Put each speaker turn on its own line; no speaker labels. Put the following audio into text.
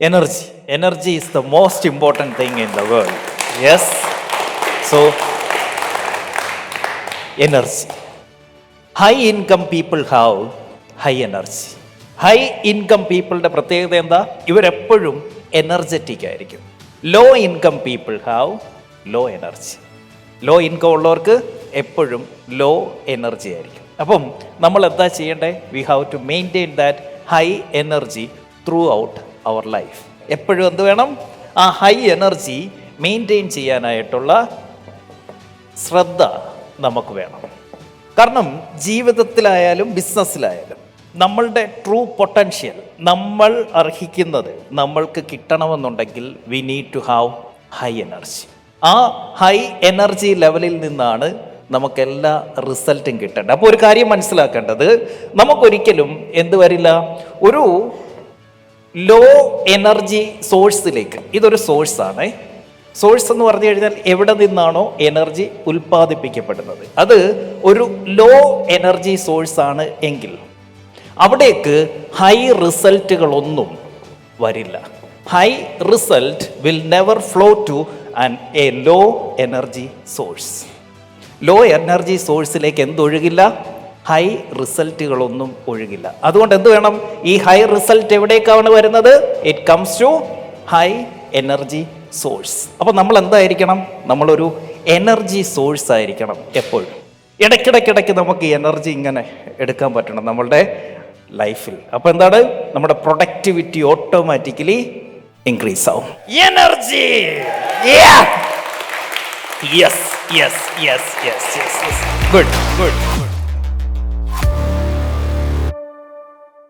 energy. Energy is the most important thing in the world yes so energy high income people have high energy high income പീപ്പിളുടെ പ്രത്യേകത എന്താ? ഇവരെപ്പോഴും energetic ആയിരിക്കും. Low income people have low energy low income ഉള്ളവർക്ക് എപ്പോഴും low energy ആയിരിക്കും. അപ്പം നമ്മൾ എന്താ ചെയ്യേണ്ടത് we have to maintain that high energy throughout our life എപ്പോഴും എന്ത് വേണം? ആ ഹൈ എനർജി മെയിന്റെയിൻ ചെയ്യാനായിട്ടുള്ള ശ്രദ്ധ നമുക്ക് വേണം. കാരണം ജീവിതത്തിലായാലും ബിസിനസ്സിലായാലും നമ്മളുടെ ട്രൂ പൊട്ടൻഷ്യൽ നമ്മൾ അർഹിക്കുന്നത് നമ്മൾക്ക് കിട്ടണമെന്നുണ്ടെങ്കിൽ we need to have high energy ആ ഹൈ എനർജി ലെവലിൽ നിന്നാണ് നമുക്കെല്ലാ റിസൾട്ടും കിട്ടേണ്ടത്. അപ്പോൾ ഒരു കാര്യം മനസ്സിലാക്കേണ്ടത് നമുക്കൊരിക്കലും എന്ത് വരില്ല ഒരു ലോ എനർജി സോഴ്സിലേക്ക് ഇതൊരു സോഴ്സാണ് സോഴ്സ് എന്ന് പറഞ്ഞു കഴിഞ്ഞാൽ എവിടെ നിന്നാണോ എനർജി ഉൽപ്പാദിപ്പിക്കപ്പെടുന്നത്. അത് ഒരു ലോ എനർജി സോഴ്സ് ആണ് എങ്കിൽ അവിടേക്ക് ഹൈ റിസൾട്ടുകളൊന്നും വരില്ല. High result will never flow to and a low energy source low energy സോഴ്സിലേക്ക് എന്തൊഴുകില്ല? ഹൈ റിസൾട്ടുകളൊന്നും ഒഴുകില്ല. അതുകൊണ്ട് എന്ത് വേണം? ഈ ഹൈ റിസൾട്ട് എവിടേക്കാണ് വരുന്നത്? It comes to high energy source അപ്പോൾ നമ്മൾ എന്തായിരിക്കണം? നമ്മളൊരു എനർജി സോഴ്സ് ആയിരിക്കണം എപ്പോഴും. ഇടയ്ക്കിടയ്ക്കിടയ്ക്ക് നമുക്ക് എനർജി ഇങ്ങനെ എടുക്കാൻ പറ്റണം നമ്മളുടെ ലൈഫിൽ അപ്പോൾ എന്താണ്? നമ്മുടെ പ്രൊഡക്ടിവിറ്റി ഓട്ടോമാറ്റിക്കലി ഇൻക്രീസ് ആവും. Energy yes yes yes yes good good